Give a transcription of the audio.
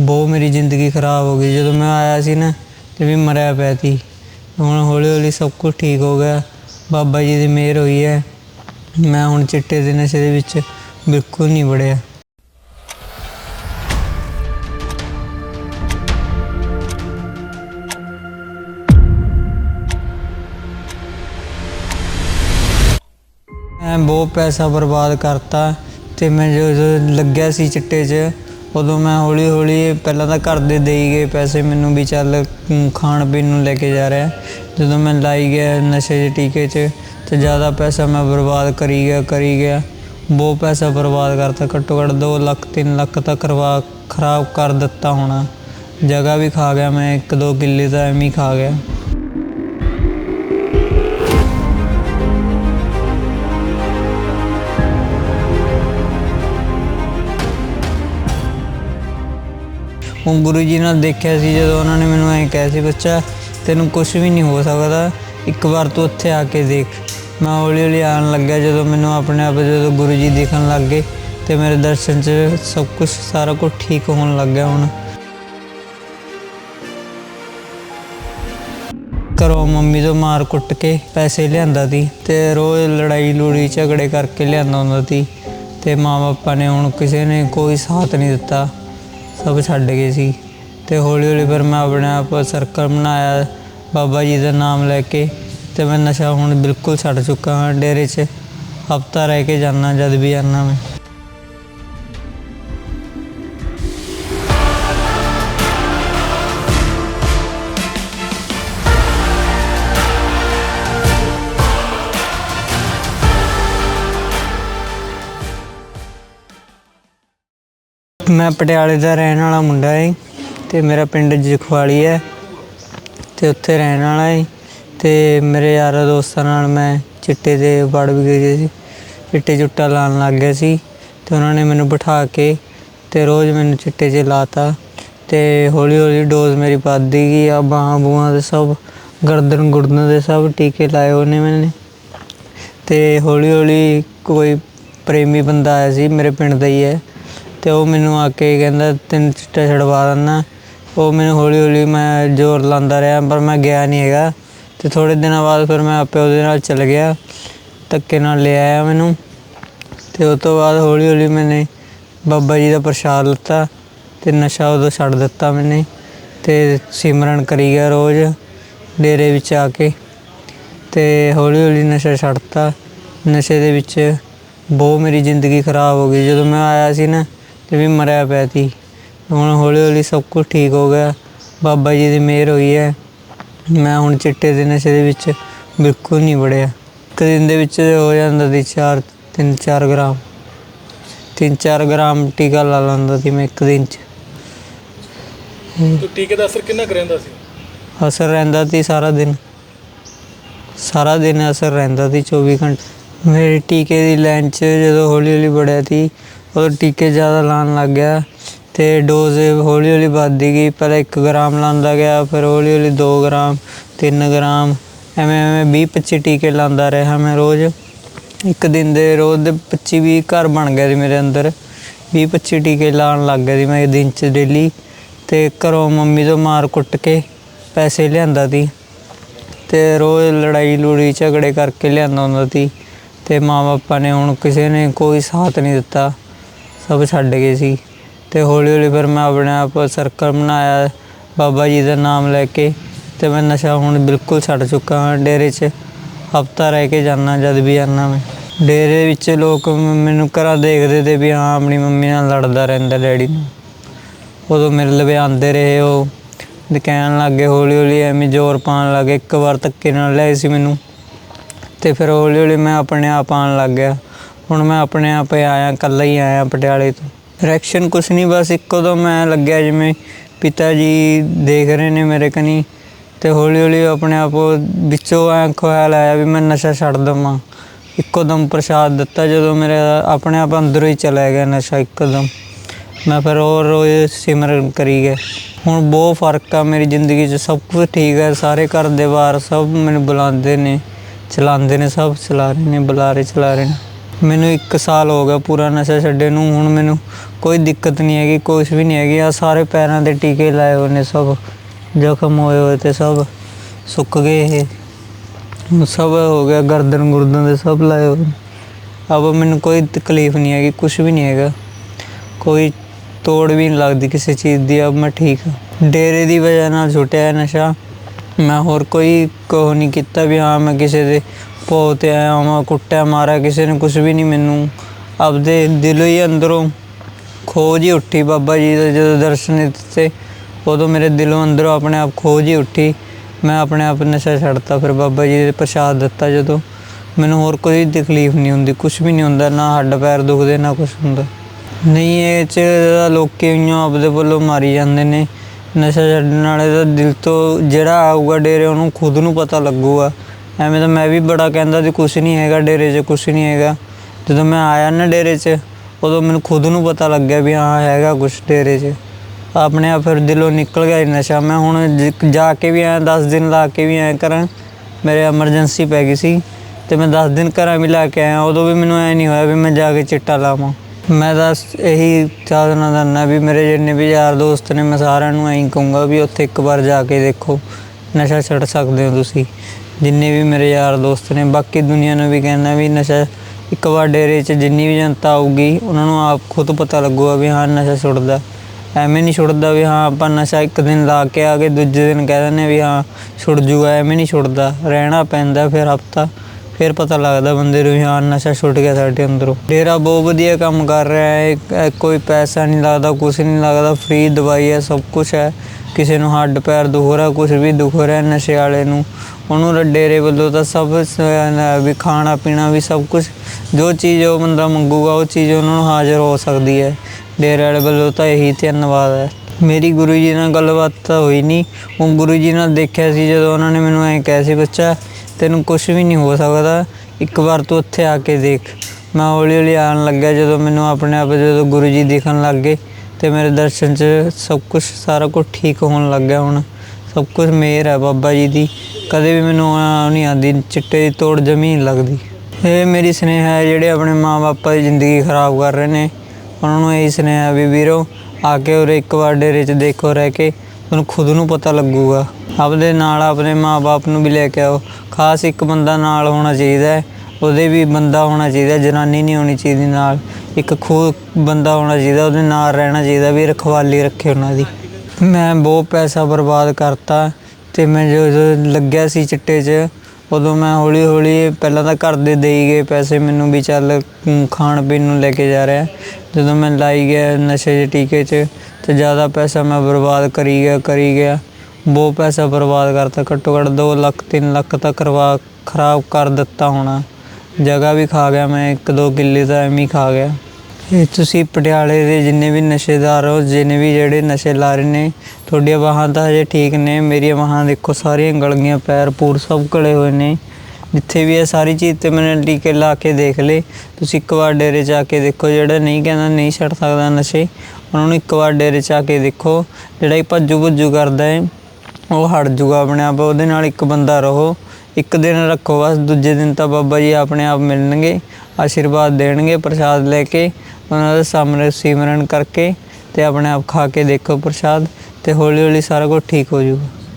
ਬਹੁਤ ਮੇਰੀ ਜ਼ਿੰਦਗੀ ਖਰਾਬ ਹੋ ਗਈ। ਜਦੋਂ ਮੈਂ ਆਇਆ ਸੀ ਨਾ, ਤੇ ਵੀ ਮਰਿਆ ਪਿਆ ਸੀ। ਹੁਣ ਹੌਲੀ ਹੌਲੀ ਸਭ ਕੁਝ ਠੀਕ ਹੋ ਗਿਆ। ਬਾਬਾ ਜੀ ਦੀ ਮਿਹਰ ਹੋਈ ਹੈ। ਮੈਂ ਹੁਣ ਚਿੱਟੇ ਦੇ ਨਸ਼ੇ ਦੇ ਵਿੱਚ ਬਿਲਕੁਲ ਨਹੀਂ ਵੜਿਆ। ਮੈਂ ਬਹੁਤ ਪੈਸਾ ਬਰਬਾਦ ਕਰਤਾ ਤੇ ਮੈਂ ਜਦੋਂ ਲੱਗਿਆ ਸੀ ਚਿੱਟੇ 'ਚ ਉਦੋਂ ਮੈਂ ਹੌਲੀ ਹੌਲੀ ਪਹਿਲਾਂ ਤਾਂ ਘਰ ਦੇ ਦੇਈ ਗਏ ਪੈਸੇ ਮੈਨੂੰ ਵੀ ਚੱਲ ਖਾਣ ਪੀਣ ਨੂੰ ਲੈ ਕੇ ਜਾ ਰਿਹਾ। ਜਦੋਂ ਮੈਂ ਲਾਈ ਗਿਆ ਨਸ਼ੇ ਦੇ ਟੀਕੇ 'ਚ, ਤੇ ਜ਼ਿਆਦਾ ਪੈਸਾ ਮੈਂ ਬਰਬਾਦ ਕਰੀ ਗਿਆ ਕਰੀ ਗਿਆ। ਬਹੁਤ ਪੈਸਾ ਬਰਬਾਦ ਕਰਤਾ, ਘੱਟੋ ਘੱਟ 2 ਲੱਖ 3 ਲੱਖ ਤੱਕ ਕਰਵਾ ਖਰਾਬ ਕਰ ਦਿੱਤਾ ਹੋਣਾ। ਜਗ੍ਹਾ ਵੀ ਖਾ ਗਿਆ ਮੈਂ, ਇੱਕ ਦੋ ਕਿੱਲੇ ਤਾਂ ਐਵੇਂ ਹੀ ਖਾ ਗਿਆ। ਹੁਣ ਗੁਰੂ ਜੀ ਨਾਲ ਦੇਖਿਆ ਸੀ, ਜਦੋਂ ਉਹਨਾਂ ਨੇ ਮੈਨੂੰ ਐਂ ਕਿਹਾ ਸੀ, ਬੱਚਾ, ਤੈਨੂੰ ਕੁਝ ਵੀ ਨਹੀਂ ਹੋ ਸਕਦਾ, ਇੱਕ ਵਾਰ ਤੂੰ ਉੱਥੇ ਆ ਕੇ ਦੇਖ। ਮੈਂ ਹੌਲੀ ਹੌਲੀ ਆਉਣ ਲੱਗਿਆ, ਜਦੋਂ ਮੈਨੂੰ ਆਪਣੇ ਆਪ ਜਦੋਂ ਗੁਰੂ ਜੀ ਦਿਖਣ ਲੱਗ ਗਏ, ਤੇ ਮੇਰੇ ਦਰਸ਼ਨ 'ਚ ਸਭ ਕੁਝ ਸਾਰਾ ਕੁਝ ਠੀਕ ਹੋਣ ਲੱਗ ਗਿਆ ਹੁਣ। ਘਰੋਂ ਮੰਮੀ ਤੋਂ ਮਾਰ ਕੁੱਟ ਕੇ ਪੈਸੇ ਲਿਆਂਦਾ ਸੀ, ਤੇ ਰੋਜ਼ ਲੜਾਈ ਲੂੜੀ ਝਗੜੇ ਕਰਕੇ ਲਿਆਂਦਾ ਹੁੰਦਾ ਸੀ, ਤੇ ਮਾਂ ਬਾਪਾ ਨੇ ਹੁਣ ਕਿਸੇ ਨੇ ਕੋਈ ਸਾਥ ਨਹੀਂ ਦਿੱਤਾ। ਸਭ ਛੱਡ ਗਏ ਸੀ ਤੇ ਹੌਲੀ ਹੌਲੀ ਫਿਰ ਮੈਂ ਆਪਣੇ ਆਪ ਸਰਕਲ ਬਣਾਇਆ ਬਾਬਾ ਜੀ ਦਾ ਨਾਮ ਲੈ ਕੇ ਤੇ ਮੈਂ ਨਸ਼ਾ ਹੁਣ ਬਿਲਕੁਲ ਛੱਡ ਚੁੱਕਾ ਹਾਂ ਡੇਰੇ 'ਚ। ਹਫਤਾ ਰਹਿ ਕੇ ਜਾਣਾ ਜਦ ਵੀ ਜਾਣਾ ਮੈਂ। ਮੈਂ ਪਟਿਆਲੇ ਦਾ ਰਹਿਣ ਵਾਲਾ ਮੁੰਡਾ ਹਾਂ ਤੇ ਮੇਰਾ ਪਿੰਡ ਜਖਵਾਲੀ ਹੈ ਤੇ ਉੱਥੇ ਰਹਿਣ ਵਾਲਾ ਹੈ ਤੇ ਮੇਰੇ ਯਾਰਾਂ ਦੋਸਤਾਂ ਨਾਲ ਮੈਂ ਚਿੱਟੇ ਦੇ ਵੜ ਵੀ ਗਏ ਸੀ, ਚਿੱਟੇ ਚੁੱਟਾ ਲਾਉਣ ਲੱਗ ਗਿਆ ਸੀ ਤੇ ਉਹਨਾਂ ਨੇ ਮੈਨੂੰ ਬਿਠਾ ਕੇ ਤੇ ਰੋਜ਼ ਮੈਨੂੰ ਚਿੱਟੇ 'ਚ ਲਾਤਾ ਤੇ ਹੌਲੀ ਹੌਲੀ ਡੋਜ਼ ਮੇਰੀ ਵੱਧਦੀ ਗਈ ਆ, ਬਾਹਾਂ ਬੂਹਾਂ ਦੇ ਸਭ, ਗਰਦਨ ਗੁਰਦਨ ਦੇ ਸਭ ਟੀਕੇ ਲਾਏ ਉਹਨੇ ਮੈਨੇ। ਤੇ ਹੌਲੀ ਹੌਲੀ ਕੋਈ ਪ੍ਰੇਮੀ ਬੰਦਾ ਆਇਆ ਸੀ, ਮੇਰੇ ਪਿੰਡ ਦਾ ਹੀ ਹੈ। ਤੇ ਉਹ ਮੈਨੂੰ ਆ ਕੇ ਕਹਿੰਦਾ, ਤੈਨੂੰ ਚਿੱਟਾ ਛਡਵਾ ਦਿੰਦਾ। ਉਹ ਮੈਨੂੰ ਹੌਲੀ ਹੌਲੀ ਮੈਂ ਜ਼ੋਰ ਲਾਉਂਦਾ ਰਿਹਾ, ਪਰ ਮੈਂ ਗਿਆ ਨਹੀਂ ਹੈਗਾ। ਤੇ ਥੋੜੇ ਦਿਨਾਂ ਬਾਅਦ ਫਿਰ ਮੈਂ ਆਪੇ ਉਹਦੇ ਨਾਲ ਚੱਲ ਗਿਆ, ਧੱਕੇ ਨਾਲ ਲੈ ਆਇਆ ਮੈਨੂੰ। ਤੇ ਉਸ ਤੋਂ ਬਾਅਦ ਹੌਲੀ ਹੌਲੀ ਮੈਨੇ ਬਾਬਾ ਜੀ ਦਾ ਪ੍ਰਸ਼ਾਦ ਲਿੱਤਾ ਤੇ ਨਸ਼ਾ ਉਦੋਂ ਛੱਡ ਦਿੱਤਾ ਮੈਨੇ ਤੇ ਸਿਮਰਨ ਕਰੀ ਗਿਆ ਰੋਜ਼ ਡੇਰੇ ਵਿੱਚ ਆ ਕੇ। ਤੇ ਹੌਲੀ ਹੌਲੀ ਨਸ਼ਾ ਛੱਡਤਾ। ਨਸ਼ੇ ਦੇ ਵਿੱਚ ਬਹੁਤ ਮੇਰੀ ਜ਼ਿੰਦਗੀ ਖਰਾਬ ਹੋ ਗਈ। ਜਦੋਂ ਮੈਂ ਆਇਆ ਸੀ ਨਾ ਤੇ ਵੀ ਮਰਿਆ ਪਿਆ ਸੀ। ਹੁਣ ਹੌਲੀ ਹੌਲੀ ਸਭ ਕੁਝ ਠੀਕ ਹੋ ਗਿਆ। ਬਾਬਾ ਜੀ ਦੀ ਮਿਹਰ ਹੋਈ ਹੈ। ਮੈਂ ਹੁਣ ਚਿੱਟੇ ਦੇ ਨਸ਼ੇ ਦੇ ਵਿੱਚ ਬਿਲਕੁਲ ਨਹੀਂ ਵੜਿਆ। ਇੱਕ ਦਿਨ ਦੇ ਵਿੱਚ ਹੋ ਜਾਂਦਾ ਸੀ 4 3 4 ਗ੍ਰਾਮ। 3 4 ਗ੍ਰਾਮ ਟੀਕਾ ਲਾ ਲੈਂਦਾ ਸੀ ਮੈਂ ਇੱਕ ਦਿਨ ਚ। ਤੇ ਟੀਕੇ ਦਾ ਅਸਰ ਕਿੰਨਾ ਕੁ ਰਹਿੰਦਾ ਸੀ? ਅਸਰ ਰਹਿੰਦਾ ਸੀ ਸਾਰਾ ਦਿਨ। ਸਾਰਾ ਦਿਨ ਅਸਰ ਰਹਿੰਦਾ ਸੀ 24 ਘੰਟੇ। ਮੇਰੇ ਟੀਕੇ ਦੀ ਲਾਈਨ 'ਚ ਜਦੋਂ ਹੌਲੀ ਹੌਲੀ ਬੜਿਆ ਸੀ ਉਦੋਂ ਟੀਕੇ ਜ਼ਿਆਦਾ ਲਾਉਣ ਲੱਗ ਗਿਆ ਤੇ ਡੋਜ਼ ਹੌਲੀ ਹੌਲੀ ਵੱਧਦੀ ਗਈ ਪਹਿਲਾਂ 1 ਗ੍ਰਾਮ ਲਾਉਂਦਾ ਗਿਆ, ਫਿਰ ਹੌਲੀ ਹੌਲੀ 2 ਗ੍ਰਾਮ 3 ਗ੍ਰਾਮ, ਐਵੇਂ ਐਵੇਂ 20 25 ਟੀਕੇ ਲਾਉਂਦਾ ਰਿਹਾ ਮੈਂ ਰੋਜ਼। ਇੱਕ ਦਿਨ ਦੇ ਰੋਜ਼ ਦੇ 25 20 ਘਰ ਬਣ ਗਏ ਸੀ ਮੇਰੇ ਅੰਦਰ। 20 25 ਟੀਕੇ ਲਾਉਣ ਲੱਗ ਗਿਆ ਸੀ ਮੈਂ ਦਿਨ 'ਚ ਡੇਲੀ ਤੇ ਘਰੋਂ ਮੰਮੀ ਤੋਂ ਮਾਰ ਕੁੱਟ ਕੇ ਪੈਸੇ ਲਿਆਂਦਾ ਸੀ ਤੇ ਰੋਜ਼ ਲੜਾਈ ਲੂੜੀ ਝਗੜੇ ਕਰਕੇ ਲਿਆਂਦਾ ਹੁੰਦਾ ਸੀ ਤੇ ਮਾਂ ਬਾਪਾ ਨੇ ਹੁਣ ਕਿਸੇ ਨੇ ਕੋਈ ਸਾਥ ਨਹੀਂ ਦਿੱਤਾ। ਸਭ ਛੱਡ ਗਏ ਸੀ। ਤੇ ਹੌਲੀ ਹੌਲੀ ਫਿਰ ਮੈਂ ਆਪਣੇ ਆਪ ਸਰਕਲ ਬਣਾਇਆ, ਬਾਬਾ ਜੀ ਦਾ ਨਾਮ ਲੈ ਕੇ। ਤੇ ਮੈਂ ਨਸ਼ਾ ਹੁਣ ਬਿਲਕੁਲ ਛੱਡ ਚੁੱਕਾ ਹਾਂ ਡੇਰੇ 'ਚ। ਹਫਤਾ ਰਹਿ ਕੇ ਜਾਣਾ ਜਦ ਵੀ ਜਾਣਾ ਮੈਂ। ਡੇਰੇ ਵਿੱਚ ਲੋਕ ਮੈਨੂੰ ਘਰਾਂ ਦੇਖਦੇ ਤੇ ਵੀ ਹਾਂ, ਆਪਣੀ ਮੰਮੀ ਨਾਲ ਲੜਦਾ ਰਹਿੰਦਾ ਡੈਡੀ ਨੂੰ ਉਦੋਂ ਮੇਰੇ ਲਵੇ ਆਂਦੇ ਰਹੇ ਉਹ। ਤੇ ਕਹਿਣ ਲੱਗੇ ਹੌਲੀ ਹੌਲੀ ਐਵੇਂ ਜ਼ੋਰ ਪਾਉਣ ਲੱਗੇ। ਇੱਕ ਵਾਰ ਧੱਕੇ ਨਾਲ ਲਿਆਏ ਸੀ ਮੈਨੂੰ। ਤੇ ਫਿਰ ਹੌਲੀ ਹੌਲੀ ਮੈਂ ਆਪਣੇ ਆਪ ਆਉਣ ਲੱਗ ਗਿਆ। ਹੁਣ ਮੈਂ ਆਪਣੇ ਆਪ ਹੀ ਆਇਆ, ਇਕੱਲਾ ਹੀ ਆਇਆ ਪਟਿਆਲੇ ਤੋਂ। ਰਿਐਕਸ਼ਨ ਕੁਛ ਨਹੀਂ ਬਸ ਇੱਕੋ ਦਮ ਮੈਂ ਲੱਗਿਆ ਜਿਵੇਂ ਪਿਤਾ ਜੀ ਦੇਖ ਰਹੇ ਨੇ ਮੇਰੇ ਕਨੀ ਤੇ ਹੌਲੀ ਹੌਲੀ ਆਪਣੇ ਆਪ ਵਿੱਚੋਂ ਐਂ ਖਿਆਲ ਆਇਆ ਵੀ ਮੈਂ ਨਸ਼ਾ ਛੱਡ ਦਵਾਂ। ਇੱਕੋ ਦਮ ਪ੍ਰਸ਼ਾਦ ਦਿੱਤਾ ਜਦੋਂ ਮੇਰੇ ਆਪਣੇ ਆਪ ਅੰਦਰੋਂ ਹੀ ਚਲਾ ਗਿਆ ਨਸ਼ਾ ਇੱਕਦਮ ਮੈਂ ਫਿਰ ਹੋਰ ਰੋਜ਼ ਸਿਮਰਨ ਕਰੀ ਗਿਆ ਹੁਣ ਬਹੁਤ ਫ਼ਰਕ ਆ ਮੇਰੀ ਜ਼ਿੰਦਗੀ 'ਚ, ਸਭ ਕੁਝ ਠੀਕ ਹੈ ਸਾਰੇ ਘਰ ਦੇ ਬਾਹਰ ਸਭ ਮੈਨੂੰ ਬੁਲਾਉਂਦੇ ਨੇ, ਚਲਾਉਂਦੇ ਨੇ, ਸਭ ਚਲਾ ਰਹੇ ਨੇ, ਬੁਲਾ ਰਹੇ, ਚਲਾ ਰਹੇ ਨੇ। ਮੈਨੂੰ 1 ਸਾਲ ਹੋ ਗਿਆ ਪੂਰਾ ਨਸ਼ਾ ਛੱਡੇ ਨੂੰ, ਹੁਣ ਮੈਨੂੰ ਕੋਈ ਦਿੱਕਤ ਨਹੀਂ ਹੈਗੀ, ਕੁਛ ਵੀ ਨਹੀਂ ਹੈਗੀ। ਆ ਸਾਰੇ ਪੈਰਾਂ ਦੇ ਟੀਕੇ ਲਾਏ ਹੋਏ ਨੇ ਸਭ, ਜ਼ਖਮ ਹੋਏ ਹੋਏ ਤੇ ਸਭ ਸੁੱਕ ਗਏ ਇਹ। ਹੁਣ ਸਭ ਹੋ ਗਿਆ, ਗਰਦਨ ਗੁਰਦਨ ਦੇ ਸਭ ਲਾਏ ਹੋਏ ਨੇ। ਅਬ ਮੈਨੂੰ ਕੋਈ ਤਕਲੀਫ ਨਹੀਂ ਹੈਗੀ, ਕੁਛ ਵੀ ਨਹੀਂ ਹੈਗਾ। ਕੋਈ ਤੋੜ ਵੀ ਨਹੀਂ ਲੱਗਦੀ ਕਿਸੇ ਚੀਜ਼ ਦੀ, ਅਬ ਮੈਂ ਠੀਕ ਹਾਂ। ਡੇਰੇ ਦੀ ਵਜ੍ਹਾ ਨਾਲ ਛੁੱਟਿਆ ਨਸ਼ਾ। ਮੈਂ ਹੋਰ ਕੋਈ ਕੋ ਨਹੀਂ ਕੀਤਾ ਵੀ ਹਾਂ, ਮੈਂ ਕਿਸੇ ਦੇ ਪੋ ਆਇਆ ਹਾਂ ਕੁੱਟਿਆ, ਮਾਰਿਆ, ਕਿਸੇ ਨੇ ਕੁਝ ਵੀ ਨਹੀਂ ਮੈਨੂੰ। ਆਪਦੇ ਦਿਲੋਂ ਹੀ ਅੰਦਰੋਂ ਖੋਜ ਹੀ ਉੱਠੀ ਬਾਬਾ ਜੀ ਦੇ ਜਦੋਂ ਦਰਸ਼ਨ ਦਿੱਤੇ, ਉਦੋਂ ਮੇਰੇ ਦਿਲੋਂ ਅੰਦਰੋਂ ਆਪਣੇ ਆਪ ਖੋਜ ਹੀ ਉੱਠੀ। ਮੈਂ ਆਪਣੇ ਆਪ ਨਸ਼ਾ ਛੱਡਤਾ, ਫਿਰ ਬਾਬਾ ਜੀ ਦੇ ਪ੍ਰਸ਼ਾਦ ਦਿੱਤਾ ਜਦੋਂ। ਮੈਨੂੰ ਹੋਰ ਕੋਈ ਤਕਲੀਫ ਨਹੀਂ ਹੁੰਦੀ ਕੁਝ ਵੀ ਨਹੀਂ ਹੁੰਦਾ, ਨਾ ਹੱਡ ਪੈਰ ਦੁਖਦੇ, ਨਾ ਕੁਝ ਹੁੰਦਾ। ਨਹੀਂ, ਇਹ ਚ ਲੋਕੀ ਇਉਂ ਆਪਦੇ ਵੱਲੋਂ ਮਾਰੀ ਜਾਂਦੇ ਨੇ। ਨਸ਼ਾ ਛੱਡਣ ਵਾਲੇ ਦਾ ਦਿਲ ਤੋਂ ਜਿਹੜਾ ਆਊਗਾ ਡੇਰੇ, ਉਹਨੂੰ ਖੁਦ ਨੂੰ ਪਤਾ ਲੱਗੂਗਾ। ਐਵੇਂ ਤਾਂ ਮੈਂ ਵੀ ਬੜਾ ਕਹਿੰਦਾ ਸੀ ਕੁਝ ਨਹੀਂ ਹੈਗਾ, ਡੇਰੇ 'ਚ ਕੁਝ ਨਹੀਂ ਹੈਗਾ। ਜਦੋਂ ਮੈਂ ਆਇਆ ਨਾ ਡੇਰੇ 'ਚ, ਉਦੋਂ ਮੈਨੂੰ ਖੁਦ ਨੂੰ ਪਤਾ ਲੱਗਿਆ ਵੀ ਹਾਂ, ਹੈਗਾ ਕੁਝ ਡੇਰੇ 'ਚ। ਆਪਣੇ ਆਪ ਫਿਰ ਦਿਲੋਂ ਨਿਕਲ ਗਿਆ ਇਹ ਨਸ਼ਾ ਮੈਂ ਹੁਣ ਜ- ਜਾ ਕੇ ਵੀ ਆਇਆ 10 ਦਿਨ ਲਾ ਕੇ ਵੀ ਆਇਆ ਕਰਾਂ ਮੇਰੇ ਐਮਰਜੈਂਸੀ ਪੈ ਗਈ ਸੀ। ਤੇ ਮੈਂ 10 ਦਿਨ ਘਰਾਂ ਵੀ ਲਾ ਕੇ ਆਇਆ, ਉਦੋਂ ਵੀ ਮੈਨੂੰ ਐ ਨਹੀਂ ਹੋਇਆ ਵੀ ਮੈਂ ਜਾ ਕੇ ਚਿੱਟਾ ਲਾਵਾਂ। ਮੈਂ ਤਾਂ ਇਹੀ ਚਾਹਨਾ ਦੰਨਾ ਵੀ ਮੇਰੇ ਜਿੰਨੇ ਵੀ ਯਾਰ ਦੋਸਤ ਨੇ, ਮੈਂ ਸਾਰਿਆਂ ਨੂੰ ਐਂ ਕਹੂੰਗਾ ਵੀ ਉੱਥੇ ਇੱਕ ਵਾਰ ਜਾ ਕੇ ਦੇਖੋ। ਨਸ਼ਾ ਛੱਡ ਸਕਦੇ ਹੋ ਤੁਸੀਂ। ਜਿੰਨੇ ਵੀ ਮੇਰੇ ਯਾਰ ਦੋਸਤ ਨੇ, ਬਾਕੀ ਦੁਨੀਆ ਨੂੰ ਵੀ ਕਹਿਣਾ ਵੀ ਨਸ਼ਾ ਇੱਕ ਵਾਰ ਡੇਰੇ 'ਚ ਜਿੰਨੀ ਵੀ ਜਨਤਾ ਆਊਗੀ, ਉਹਨਾਂ ਨੂੰ ਆਪ ਖੁਦ ਪਤਾ ਲੱਗੂਗਾ ਵੀ ਹਾਂ ਨਸ਼ਾ ਛੁੱਟਦਾ। ਐਵੇਂ ਨਹੀਂ ਛੁੱਟਦਾ ਵੀ ਹਾਂ ਆਪਾਂ ਨਸ਼ਾ ਇੱਕ ਦਿਨ ਲਾ ਕੇ ਆ ਕੇ ਦੂਜੇ ਦਿਨ ਕਹਿ ਦਿੰਦੇ ਵੀ ਹਾਂ ਛੁੱਟ ਜੂਗਾ, ਐਵੇਂ ਨਹੀਂ ਛੁੱਟਦਾ। ਰਹਿਣਾ ਪੈਂਦਾ ਫਿਰ ਹਫਤਾ, ਫਿਰ ਪਤਾ ਲੱਗਦਾ ਬੰਦੇ ਨੂੰ ਵੀ ਹਾਂ ਨਸ਼ਾ ਛੁੱਟ ਗਿਆ ਸਾਡੇ ਅੰਦਰੋਂ। ਡੇਰਾ ਬਹੁਤ ਵਧੀਆ ਕੰਮ ਕਰ ਰਿਹਾ ਹੈ ਕੋਈ ਪੈਸਾ ਨਹੀਂ ਲੱਗਦਾ ਕੁਝ ਨਹੀਂ ਲੱਗਦਾ ਫ੍ਰੀ ਦਵਾਈ ਹੈ, ਸਭ ਕੁਝ ਹੈ। ਕਿਸੇ ਨੂੰ ਹੱਡ ਪੈਰ ਦੁਖ ਰਿਹਾ ਕੁਝ ਵੀ ਦੁਖ ਰਿਹਾ ਨਸ਼ੇ ਵਾਲੇ ਨੂੰ। ਉਹਨੂੰ ਰ- ਡੇਰੇ ਵੱਲੋਂ ਤਾਂ ਸਭ ਸ- ਨਾ, ਵੀ ਖਾਣਾ ਪੀਣਾ ਵੀ ਸਭ ਕੁਝ ਜੋ ਚੀਜ਼ ਉਹ ਬੰਦਾ ਮੰਗੂਗਾ, ਉਹ ਚੀਜ਼ ਉਹਨਾਂ ਨੂੰ ਹਾਜ਼ਰ ਹੋ ਸਕਦੀ ਹੈ। ਡੇਰੇ ਵਾਲੇ ਵੱਲੋਂ ਤਾਂ ਇਹੀ ਧੰਨਵਾਦ ਹੈ। ਮੇਰੀ ਗੁਰੂ ਜੀ ਨਾਲ ਗੱਲਬਾਤ ਤਾਂ ਹੋਈ ਨਹੀਂ। ਉਹ ਗੁਰੂ ਜੀ ਨਾਲ ਦੇਖਿਆ ਸੀ, ਜਦੋਂ ਉਹਨਾਂ ਨੇ ਮੈਨੂੰ ਐਂ ਕਿਹਾ ਸੀ, ਬੱਚਾ, ਤੈਨੂੰ ਕੁਝ ਵੀ ਨਹੀਂ ਹੋ ਸਕਦਾ, ਇੱਕ ਵਾਰ ਤੂੰ ਉੱਥੇ ਆ ਕੇ ਦੇਖ। ਮੈਂ ਹੌਲੀ ਹੌਲੀ ਆਉਣ ਲੱਗਿਆ, ਜਦੋਂ ਮੈਨੂੰ ਆਪਣੇ ਆਪ ਜਦੋਂ ਗੁਰੂ ਜੀ ਦਿਖਣ ਲੱਗ ਗਏ, ਤੇ ਮੇਰੇ ਦਰਸ਼ਨ 'ਚ ਸਭ ਕੁਝ ਸਾਰਾ ਕੁਝ ਠੀਕ ਹੋਣ ਲੱਗ ਗਿਆ ਹੁਣ। ਸਭ ਕੁਝ ਮਿਹਰ ਹੈ ਬਾਬਾ ਜੀ ਦੀ। ਕਦੇ ਵੀ ਮੈਨੂੰ ਆ ਨਹੀਂ ਆਉਂਦੀ, ਚਿੱਟੇ ਦੀ ਤੋੜ ਜ਼ਮੀਨ ਲੱਗਦੀ। ਇਹ ਮੇਰੀ ਸਨੇਹਾ ਹੈ, ਜਿਹੜੇ ਆਪਣੇ ਮਾਂ-ਬਾਪਾਂ ਦੀ ਜ਼ਿੰਦਗੀ ਖਰਾਬ ਕਰ ਰਹੇ ਨੇ, ਉਹਨਾਂ ਨੂੰ ਇਹ ਸਨੇਹਾ ਵੀ ਵੀਰੋ, ਆ ਕੇ ਉਰੇ ਇੱਕ ਵਾਰ ਡੇਰੇ 'ਚ ਦੇਖੋ ਰਹਿ ਕੇ, ਤੁਹਾਨੂੰ ਖੁਦ ਨੂੰ ਪਤਾ ਲੱਗੂਗਾ। ਆਪਦੇ ਨਾਲ ਆਪਣੇ ਮਾਪੇ ਨੂੰ ਵੀ ਲੈ ਕੇ ਆਓ। ਖਾਸ ਇੱਕ ਬੰਦਾ ਨਾਲ ਹੋਣਾ ਚਾਹੀਦਾ ਹੈ, ਉਹਦੇ ਵੀ ਬੰਦਾ ਹੋਣਾ ਚਾਹੀਦਾ, ਜਨਾਨੀ ਨਹੀਂ ਹੋਣੀ ਚਾਹੀਦੀ ਨਾਲ। ਇੱਕ ਖੂ ਬੰਦਾ ਹੋਣਾ ਚਾਹੀਦਾ, ਉਹਦੇ ਨਾਲ ਰਹਿਣਾ ਚਾਹੀਦਾ, ਵੀ ਰਖਵਾਲੀ ਰੱਖੇ ਉਹਨਾਂ ਦੀ। ਮੈਂ ਬਹੁਤ ਪੈਸਾ ਬਰਬਾਦ ਕਰਤਾ ਅਤੇ ਮੈਂ ਜਦੋਂ ਲੱਗਿਆ ਸੀ ਚਿੱਟੇ 'ਚ, ਉਦੋਂ ਮੈਂ ਹੌਲੀ ਹੌਲੀ ਪਹਿਲਾਂ ਤਾਂ ਘਰ ਦੇ ਦੇਈ ਗਏ ਪੈਸੇ ਮੈਨੂੰ ਵੀ ਚੱਲ ਖਾਣ ਪੀਣ ਨੂੰ ਲੈ ਕੇ ਜਾ ਰਿਹਾ। ਜਦੋਂ ਮੈਂ ਲਾਈ ਗਿਆ ਨਸ਼ੇ ਦੇ ਟੀਕੇ 'ਚ ਤੇ ਜ਼ਿਆਦਾ ਪੈਸਾ ਮੈਂ ਬਰਬਾਦ ਕਰੀ ਗਿਆ ਕਰੀ ਗਿਆ। ਬਹੁਤ ਪੈਸਾ ਬਰਬਾਦ ਕਰਤਾ, ਘੱਟੋ ਘੱਟ 2 ਲੱਖ 3 ਲੱਖ ਤਾਂ ਕਰਵਾ, ਖਰਾਬ ਕਰ ਦਿੱਤਾ ਹੋਣਾ। ਜਗ੍ਹਾ ਵੀ ਖਾ ਗਿਆ ਮੈਂ, ਇੱਕ ਦੋ ਕਿੱਲੇ ਤਾਂ ਐਵੇਂ ਹੀ ਖਾ ਗਿਆ। ਇਹ ਤੁਸੀਂ ਪਟਿਆਲੇ ਦੇ ਜਿੰਨੇ ਵੀ ਨਸ਼ੇਦਾਰ ਹੋ, ਜਿੰਨੇ ਵੀ ਜਿਹੜੇ ਨਸ਼ੇ ਲਾ ਰਹੇ ਨੇ, ਤੁਹਾਡੀਆਂ ਬਾਹਾਂ ਤਾਂ ਹਜੇ ਠੀਕ ਨੇ, ਮੇਰੀਆਂ ਬਾਹਾਂ ਦੇਖੋ ਸਾਰੀਆਂ ਗਲਗੀਆਂ ਪੈਰ ਪੂਰ ਸਭ ਗਲੇ ਹੋਏ ਨੇ। ਜਿੱਥੇ ਵੀ ਇਹ ਸਾਰੀ ਚੀਜ਼ ਤੇ ਮੈंने ਟੀਕੇ ਲਾ ਕੇ ਦੇਖ ਲਏ ਤੁਸੀਂ ਇੱਕ ਵਾਰ ਡੇਰੇ 'ਚ ਆ ਕੇ ਦੇਖੋ, ਜਿਹੜਾ ਨਹੀਂ ਕਹਿੰਦਾ ਨਹੀਂ ਛੱਡ ਸਕਦਾ ਨਸ਼ੇ, ਉਹਨਾਂ ਨੂੰ ਇੱਕ ਵਾਰ ਡੇਰੇ 'ਚ ਆ ਕੇ ਦੇਖੋ, ਜਿਹੜਾ ਇਹ ਭੱਜੂ ਭੱਜੂ ਕਰਦਾ ਹੈ ਉਹ ਹਟ ਜੂਗਾ ਆਪਣੇ ਆਪ, ਉਹਦੇ ਨਾਲ ਇੱਕ ਬੰਦਾ ਰਹੋ, ਇੱਕ ਦਿਨ ਰੱਖੋ ਬਸ, ਦੂਜੇ ਦਿਨ ਤਾਂ ਬਾਬਾ ਜੀ ਆਪਣੇ ਆਪ ਮਿਲਣਗੇ। ਆਸ਼ੀਰਵਾਦ ਦੇਣਗੇ, ਪ੍ਰਸ਼ਾਦ ਲੈ ਕੇ ਉਹਨਾਂ ਦੇ ਸਾਹਮਣੇ ਸਿਮਰਨ ਕਰਕੇ ਤੇ ਆਪਣੇ ਆਪ ਖਾ ਕੇ ਦੇਖੋ ਪ੍ਰਸ਼ਾਦ ਤੇ ਹੌਲੀ ਹੌਲੀ ਸਾਰਾ ਕੁਝ ਠੀਕ ਹੋ ਜਾਊਗਾ।